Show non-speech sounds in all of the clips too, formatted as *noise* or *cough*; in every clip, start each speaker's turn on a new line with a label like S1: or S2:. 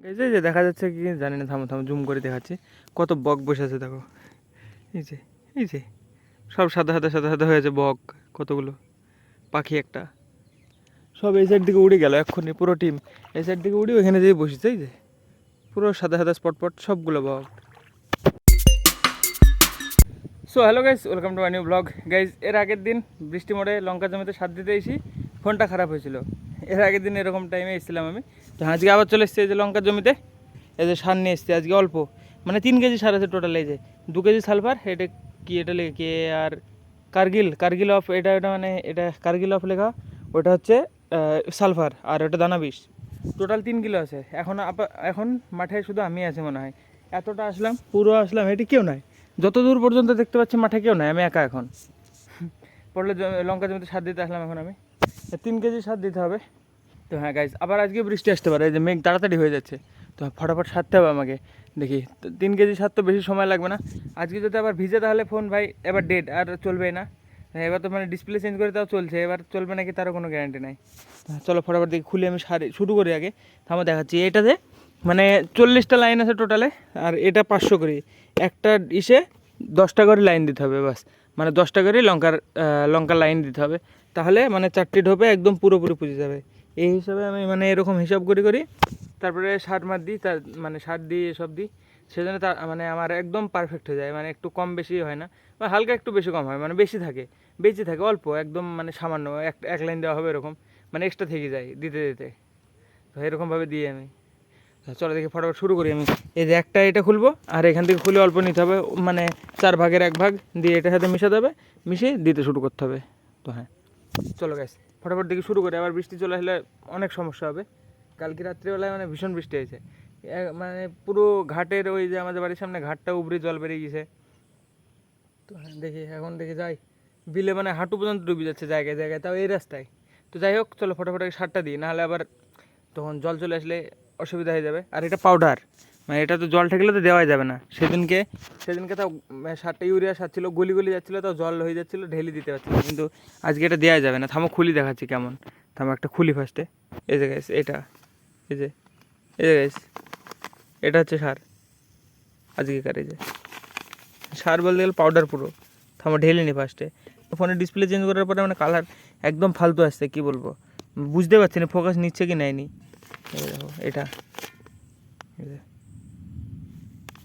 S1: এই যে দেখা যাচ্ছে কি জানি না, থামো থামো, জুম করে দেখাচ্ছি। কত বক বসে আছে, দেখো। এই যে এই যে, সব সাদা সাদা সাদা সাদা হয়েছে বক, কতগুলো? পাখি একটা। সব এই সাইড দিকে উড়ে গেল, এক্ষুনি পুরো টিম এই সাইড দিকে উড়ে ওইখানে যেয়ে বসেছে, এই যে। পুরো সাদা সাদা স্পট পট সবগুলো বক। So hello guys welcome to my new blog guys এর আগের দিন বৃষ্টি মোড়ে লঙ্কা জমিতে সাত দিতে এসি ফোনটা খারাপ হয়েছিল। এর আগের দিন এরকম টাইমে এসেছিলাম আমি। তো আজকে আবার চলে এসেছি এই যে লঙ্কার জমিতে, এই যে সার নিয়ে এসছে আজকে অল্প। মানে তিন কেজি সার আছে টোটাল এই যে। দু কেজি সালফার, এটা কি, এটা লেগে কে আর কার্গিল কার্গিল অফ, এটা এটা মানে এটা কার্গিল অফ লেখা, ওটা হচ্ছে সালফার আর ওটা দানা বিষ। টোটাল তিন কিলো আছে। এখন এখন মাঠে শুধু আমি আছি মনে হয়। এতটা আসলাম, পুরো আসলাম, এটি কেউ নাই। যত দূর পর্যন্ত দেখতে পাচ্ছি মাঠে কেউ নাই, আমি একা এখন। পড়লে লঙ্কা জমিতে সার দিতে আসলাম এখন আমি। তিন কেজি সার দিতে হবে। তো হ্যাঁ গাইজ আবার আজকে বৃষ্টি আসতে পারে এই যে মেঘ তাড়াতাড়ি হয়ে যাচ্ছে। তো ফটাফট সারতে হবে আমাকে দেখি। তিন কেজি সার তো বেশি সময় লাগবে না। আজকে যদি আবার ভিজে তাহলে ফোন ভাই এবার ডেড আর চলবে না। হ্যাঁ, এবার তো মানে ডিসপ্লে চেঞ্জ করে তাও চলছে এবার চলবে নাকি তারও কোনো গ্যারান্টি নাই। চলো ফটাফট দেখি খুলে আমি সারি শুরু করি আগে। থামো দেখাচ্ছি। এটাতে মানে চল্লিশটা লাইন আছে টোটালে আর এটা পাঁচশো করে। একটা ইসে দশটা করে লাইন দিতে হবে বাস। মানে দশটা করে লঙ্কার লঙ্কার লাইন দিতে হবে। তাহলে মানে চারটি ঢোপে একদম পুরোপুরি পুজে যাবে। এই হিসাবে আমি মানে এরকম হিসাব করি করি। তারপরে সার মার দিই, তার মানে সার দিই, এসব দিই। সেজন্য তার মানে আমার একদম পারফেক্ট হয়ে যায়। মানে একটু কম বেশি হয় না। বা হালকা একটু বেশি কম হয়। মানে বেশি থাকে। বেশি থাকে, অল্প, একদম মানে সামান্য। এক এক লাইন দেওয়া হবে এরকম। মানে এক্সট্রা থেকে যায়, দিতে দিতে। তো এরকমভাবে দিই আমি। চলো দেখি, ফটাফট শুরু করি আমি। এই যে একটা এটা খুলবো, আর এখান থেকে খুলে অল্প নিতে হবে। মানে চার ভাগের এক ভাগ দিয়ে এটার সাথে মিশাতে হবে। মিশিয়ে দিতে শুরু করতে হবে। তো হ্যাঁ। চলো গ্যাস ফটাফট দেখি শুরু করে, আবার বৃষ্টি চলে আসলে অনেক সমস্যা হবে। কালকে রাত্রিবেলায় মানে ভীষণ বৃষ্টি হয়েছে। মানে পুরো ঘাটের ওই যে আমাদের বাড়ির সামনে ঘাটটা উপরে জল বেরিয়ে গেছে। তো দেখি, এখন দেখি যাই। বিলে মানে হাঁটু পর্যন্ত ডুবে যাচ্ছে জায়গায় জায়গায়, তাও এই রাস্তায়। তো যাই হোক, চলো ফটাফট সারটা দিই, নাহলে আবার তখন জল চলে আসলে অসুবিধা হয়ে যাবে। আর এটা পাউডার মানে এটা তো জল ঠেকলে তো দেওয়াই যাবে না। সেদিনকে সেদিনকে তাও সারটা ইউরিয়া সার ছিল গলি গলি যাচ্ছিল তাও জল হয়ে যাচ্ছিল, ঢেলি দিতে পারছিল। কিন্তু আজকে এটা দেওয়া যাবে না। থামো, খুলি দেখাচ্ছি কেমন। থামো, একটা খুলি ফার্স্টে এই যে গাইস এটা। এই যে এই যে গাইস এটা হচ্ছে সার। আজকেকার এই যে? সার বলতে গেলে পাউডার পুরো। থামো, ঢেলে নি ফার্স্টে ফোনের ডিসপ্লে চেঞ্জ করার পরে মানে কালার একদম ফালতু আসছে, কি বলব? বুঝতে পারছি না ফোকাস নিচ্ছে কি নেয়নি। দেখো, এটা।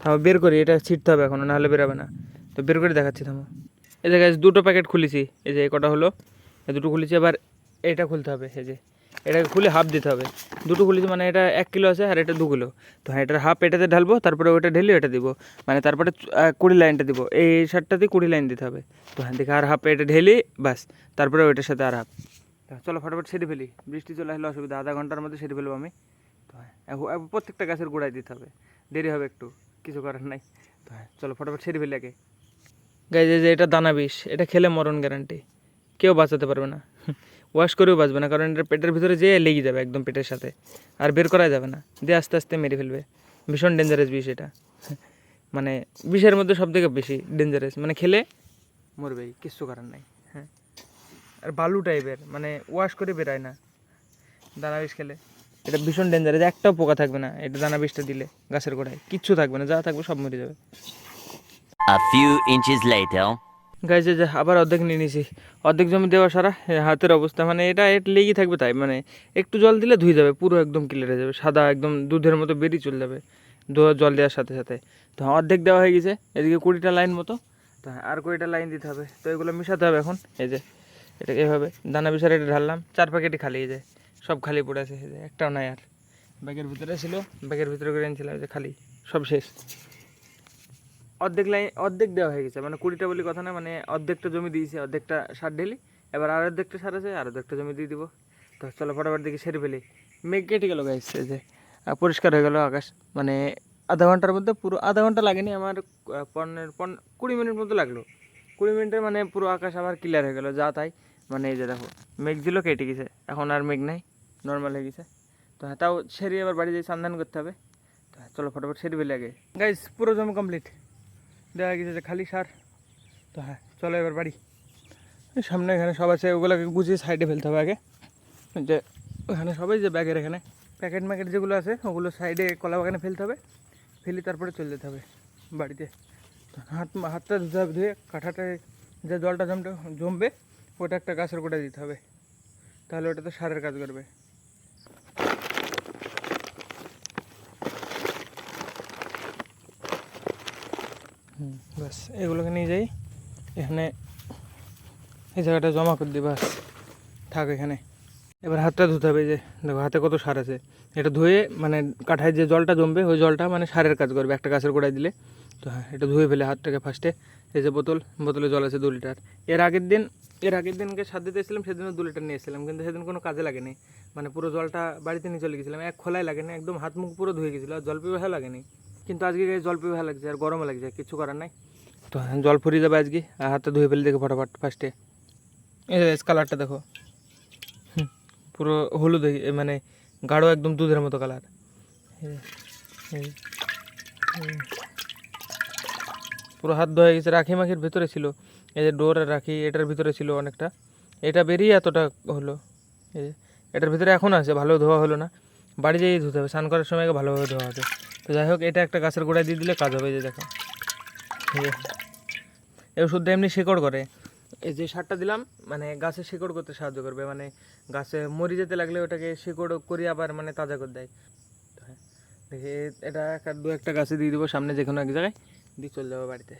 S1: থামো, বের করি, এটা ছিটতে হবে এখনও, নাহলে বেরোবে না। তো বের করে দেখাচ্ছি, থামো। এই যে গাছ দুটো প্যাকেট খুলেছি, এই যে কটা হলো, এই দুটো খুলেছি, আবার এটা খুলতে হবে, এই যে। এটাকে খুলে হাফ দিতে হবে। দুটো খুলেছি মানে এটা এক কিলো আছে আর এটা দু কিলো। তো হ্যাঁ এটার হাফ এটাতে ঢালবো, তারপরে ওটা ঢেলে এটা দিব। মানে তারপরে কুড়ি লাইনটা দিব। এই শার্টটাতে কুড়ি লাইন দিতে হবে। তো হ্যাঁ দেখে আর হাফ এটা ঢেলি বাস তারপরে ওইটার সাথে আর হাফ চলো ফটাফট সেরে ফেলি। বৃষ্টি চলে আসলে অসুবিধা, আধা ঘণ্টার মধ্যে সেরে ফেলব আমি। তো হ্যাঁ প্রত্যেকটা গাছের গোড়ায় দিতে হবে। দেরি হবে একটু। কিছু করার নাই। তো হ্যাঁ চলো ফটাফট সেরে ফেলি আগে। গাই যে এটা দানা বিষ, এটা খেলে মরণ গ্যারান্টি কেউ বাঁচাতে পারবে না। ওয়াশ করেও বাঁচবে না, কারণ এটা পেটের ভিতরে যেয়ে লেগে যাবে একদম পেটের সাথে, আর বের করা যাবে না। দিয়ে আস্তে আস্তে মেরে ফেলবে। ভীষণ ডেঞ্জারাস বিষ এটা। মানে বিষের মধ্যে সব থেকে বেশি ডেঞ্জারাস মানে খেলে মরবেই কিচ্ছু করার নাই। হ্যাঁ। আর বালু টাইপের মানে ওয়াশ করে বেরায় না। দানা বিষ খেলে। এটা ভীষণ ডেঞ্জারাস একটাও পোকা থাকবে না এটা দানা বিষটা দিলে গাছের গোড়ায়। কিচ্ছু থাকবে না যা থাকবে সব মরে যাবে।
S2: A few inches later.
S1: গাইছে যে আবার অর্ধেক নিয়ে নিয়েছি অর্ধেক জমি দেওয়া সারা হাতের অবস্থা মানে এটা এটা লেগেই থাকবে তাই মানে একটু জল দিলে ধুয়ে যাবে পুরো একদম ক্লিয়ার হয়ে যাবে সাদা একদম দুধের মতো বেরিয়ে চলে যাবে দোয়া জল দেওয়ার সাথে সাথে। তো অর্ধেক দেওয়া হয়ে গেছে এদিকে কুড়িটা লাইন মতো তো আর কুড়িটা লাইন দিতে হবে। তো এগুলো মিশাতে হবে এখন এই যে এটা এভাবে দানা বিষার এটা ঢাললাম চার প্যাকেটই খালি এই যে। সব খালি পড়ে আছে যে একটাও নাই আর। ব্যাগের ভিতরে ছিল? ব্যাগের ভিতরে করে এনেছিলাম যে খালি সব শেষ। অর্ধেক লাইন অর্ধেক দেওয়া হয়ে গেছে মানে কুড়িটা বলি কথা না মানে অর্ধেকটা জমি দিয়েছে অর্ধেকটা সার ঢেলি এবার আর অর্ধেকটা সার আছে আর অর্ধেকটা জমি দিয়ে দিব। তো চলো ফটাফট দেখি সেরে ফেলি। মেঘ কেটে গেলো এই যে পরিষ্কার হয়ে গেল আকাশ মানে আধা ঘণ্টার মধ্যে পুরো আধা ঘণ্টা লাগেনি আমার পনেরো পন কুড়ি মিনিট মতো লাগল। কুড়ি মিনিটের মানে পুরো আকাশ আবার ক্লিয়ার হয়ে গেলো যা তাই মানে এই যে দেখো মেঘ দিল কেটে গেছে এখন আর মেঘ নাই। নর্মাল হয়ে গেছে। তো হ্যাঁ তাও সেরে আবার বাড়ি যেয়ে সন্ধান করতে হবে। তো হ্যাঁ, চলো ফটোফট সেরে ফেলি আগে। গাইস পুরো জমি কমপ্লিট দেখা গেছে যে খালি সার। তো হ্যাঁ চলো এবার বাড়ি। সামনে এখানে সব আছে ওগুলোকে গুছিয়ে সাইডে ফেলতে হবে আগে। যে ওখানে সবাই যে ব্যাগের এখানে। প্যাকেট ম্যাকেট যেগুলো আছে ওগুলো সাইডে কলা বাগানে ফেলতে হবে। ফেলে তারপরে চলে যেতে হবে বাড়িতে। তো হাত হাতটা ধুতে হবে ধুয়ে কাঁঠাটায় যে জলটা জমটা জমবে ওটা একটা গাছের গোড়ায় দিতে হবে। তাহলে ওটা তো সারের কাজ করবে। ব্যাস, এগুলোকে নিয়ে যাই। এখানে এই জায়গাটা জমা করে দিই বাস থাক এখানে। এবার হাতটা ধুতে হবে যে, দেখো হাতে কত সার আছে। এটা ধুয়ে মানে কাঠায় যে জলটা জমবে, ওই জলটা মানে সারের কাজ করবে, একটা গাছের গোড়ায় দিলে। তো হ্যাঁ এটা ধুয়ে ফেলে হাতটাকে ফার্স্টে এই যে বোতল, বোতলে জল আছে দু লিটার এর আগের দিন, এর আগের দিনকে সার দিতে এসেছিলাম সেদিনও দু লিটার নিয়ে এসেছিলাম। কিন্তু সেদিন কোনো কাজে লাগেনি। মানে পুরো জলটা বাড়িতে নিয়ে চলে গেছিলাম। এক খোলাই লাগেনি, একদম হাত মুখ পুরো ধুয়ে গেছিল, আর জল ভালো লাগেনি। কিন্তু আজকে জল পিবে ভালো লাগছে, আর গরমও লাগছে কিছু করার নাই। তো হ্যাঁ জল ফুরিয়ে যাবে আজকে, আর হাতটা ধুয়ে ফেলে দেখো ফটাফট ফার্স্টে এই কালারটা দেখো। পুরো হলুদ মানে গাঢ় একদম দুধের মতো কালার পুরো হাত ধোয়া গেছে, রাখি মাখির ভিতরে ছিল। এই যে ডোর রাখি, এটার ভিতরে ছিল অনেকটা। এটা বেরিয়ে এতটা হলো। এটার ভিতরে এখন আছে, ভালো ধোয়া হলো না। বাড়ি যেয়ে ধুতে হবে, স্নান করার সময় ভালোভাবে ধোয়া হবে। তো যাই হোক, এটা একটা গাছের গোড়ায় দিয়ে দিলে কাজ হবে যে দেখো। এই ওষুধটা এমনি শিকড় করে। এই যে সারটা দিলাম মানে গাছে শিকড় করতে সাহায্য করবে মানে গাছে মরি যেতে লাগলে ওটাকে শিকড় করি আবার মানে তাজা করে দেয়। হ্যাঁ এটা একটা দু একটা গাছে দিয়ে দেবো, সামনে যে কোনো এক জায়গায় দিয়ে চলে যাব বাড়িতে।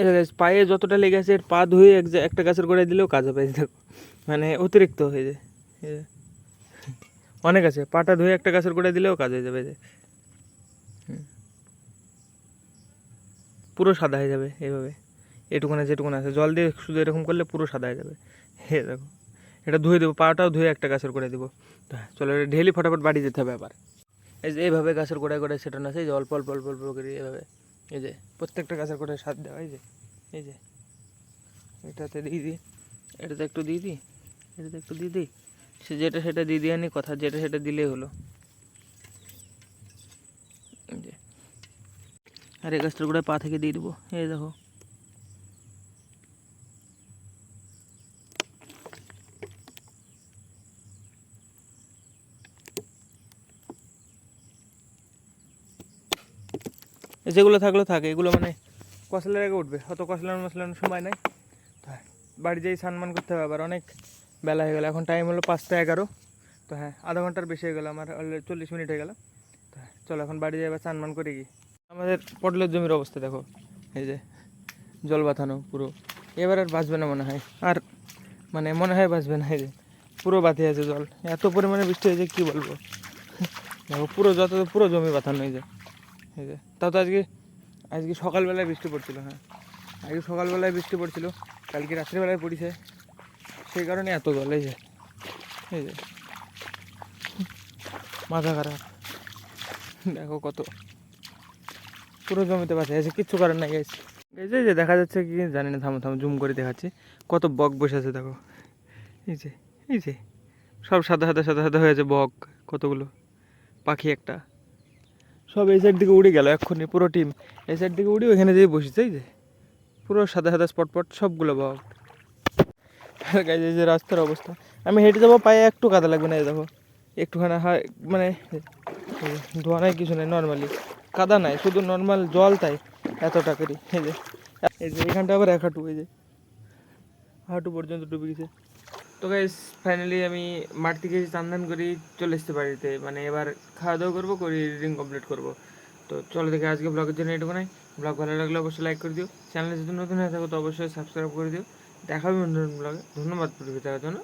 S1: এটা পায়ে যতটা লেগে আছে পা ধুয়ে এক একটা গাছের গোড়ায় দিলেও কাজ হবে দেখো। মানে অতিরিক্ত হয়ে যায়। অনেক আছে, পাটা ধুয়ে একটা গাছের গোড়ায় দিলেও কাজ হয়ে যাবে যে। পুরো সাদা হয়ে যাবে এইভাবে। এটুকুনে যেটুকুন আছে। জল দিয়ে শুধু এরকম করলে পুরো সাদা হয়ে যাবে। হে দেখো, এটা ধুয়ে দেবো, পাটাও ধুয়ে একটা গাছের গোড়ায় দেবো। চলো ঢেলি ফটাফট বাড়ি যেতে হবে আবার। এই যে এইভাবে গাছের গোড়ায় গোড়ায় সেটানো আছে, এই যে অল্প অল্প অল্প অল্প করে এইভাবে। এই যে, প্রত্যেকটা গাছের গোড়ায় সার দেওয়া, এই যে এই যে। এটাতে দিয়ে দিই। এটাতে একটু দিয়ে দিই। এটাতে একটু দিয়ে দিই। সে যেটা সেটা দিয়ে আনি, কথা যেটা সেটা দিলেই হলো। আর এই গাছটার গোড়ায় পা থেকে দিয়ে দেবো। এই দেখো। যেগুলো থাকল থাকে, এগুলো মানে কষলার আগে উঠবে। অত কষলার মশলানোর সময় নাই। বাড়ি যেয়ে স্নান করতে হবে আবার। অনেক বেলা হয়ে গেল। এখন টাইম হলো পাঁচটা এগারো। তো হ্যাঁ আধা ঘণ্টার বেশি হয়ে গেলো আমার চল্লিশ মিনিট হয়ে গেল। তো হ্যাঁ চলো এখন বাড়ি যাই, এবার স্নান করে গিয়ে আমাদের পটলের জমির অবস্থা দেখো। এই যে জল বাঁধানো পুরো। এবার আর বাঁচবে না মনে হয়। আর মানে মনে হয় বাঁচবে না, এই যে পুরো বাঁধে আছে জল। এত পরিমাণে বৃষ্টি হয়েছে, কী বলব? দেখো, পুরো যত পুরো জমি বাঁধানো হয়ে যে, এই যে। তাও তো আজকে আজকে সকালবেলায় বৃষ্টি পড়ছিল হ্যাঁ। আজকে সকালবেলায় বৃষ্টি পড়ছিল, কালকে রাত্রিবেলায় পড়িছে। সেই কারণে এত জল এই যে। এই যে। মাথা খারাপ। দেখো কত। পুরো জমিতে বাঁচা আছে, কিচ্ছু করার নাই গাইছে এই যে দেখা যাচ্ছে কি, জানি না, থামো থামো, জুম করে দেখাচ্ছি। কত বক বসে আছে, দেখো। এই যে এই যে। সব সাদা সাদা সাদা সাদা হয়েছে বক, কতগুলো। পাখি একটা। সব এই সাইড দিকে উড়ে গেল এক্ষুনি, পুরো টিম এই সাইড দিকে উড়ে ওইখানে যেয়ে বসেছে, এই যে। পুরো সাদা সাদা স্পট পট সবগুলো বক। *laughs* গাইজ এই যে রাস্তার অবস্থা। আমি হেঁটে যাব, পায়ে একটু কাদা লাগবে না, এই দেখো। একটুখানি হা মানে ধোয়া নাই, কিছু নেই নর্মালি কাদা নাই, শুধু নর্মাল জল তাই, এতটা করি, এই যে। এই যে, এখানটা আবার এক হাঁটু, এই যে। হাঁটু পর্যন্ত ডুবে গেছে। তো গাইজ ফাইনালি আমি মাঠ থেকে চান্দান করি, চলে এসতে বাড়িতে। মানে এবার খাওয়া দাওয়া করব, করে রিডিং কমপ্লিট করব। তো চলো দেখে আজকে ব্লগের জন্য এটুকু নাই ব্লগ ভালো লাগলে অবশ্যই লাইক করে দিও। চ্যানেলে যদি নতুন হয়ে থাকো, তো অবশ্যই সাবস্ক্রাইব করে দিও। দেখাবে অন্য ব্লগে ধন্যবাদ পরিচিত জন্য।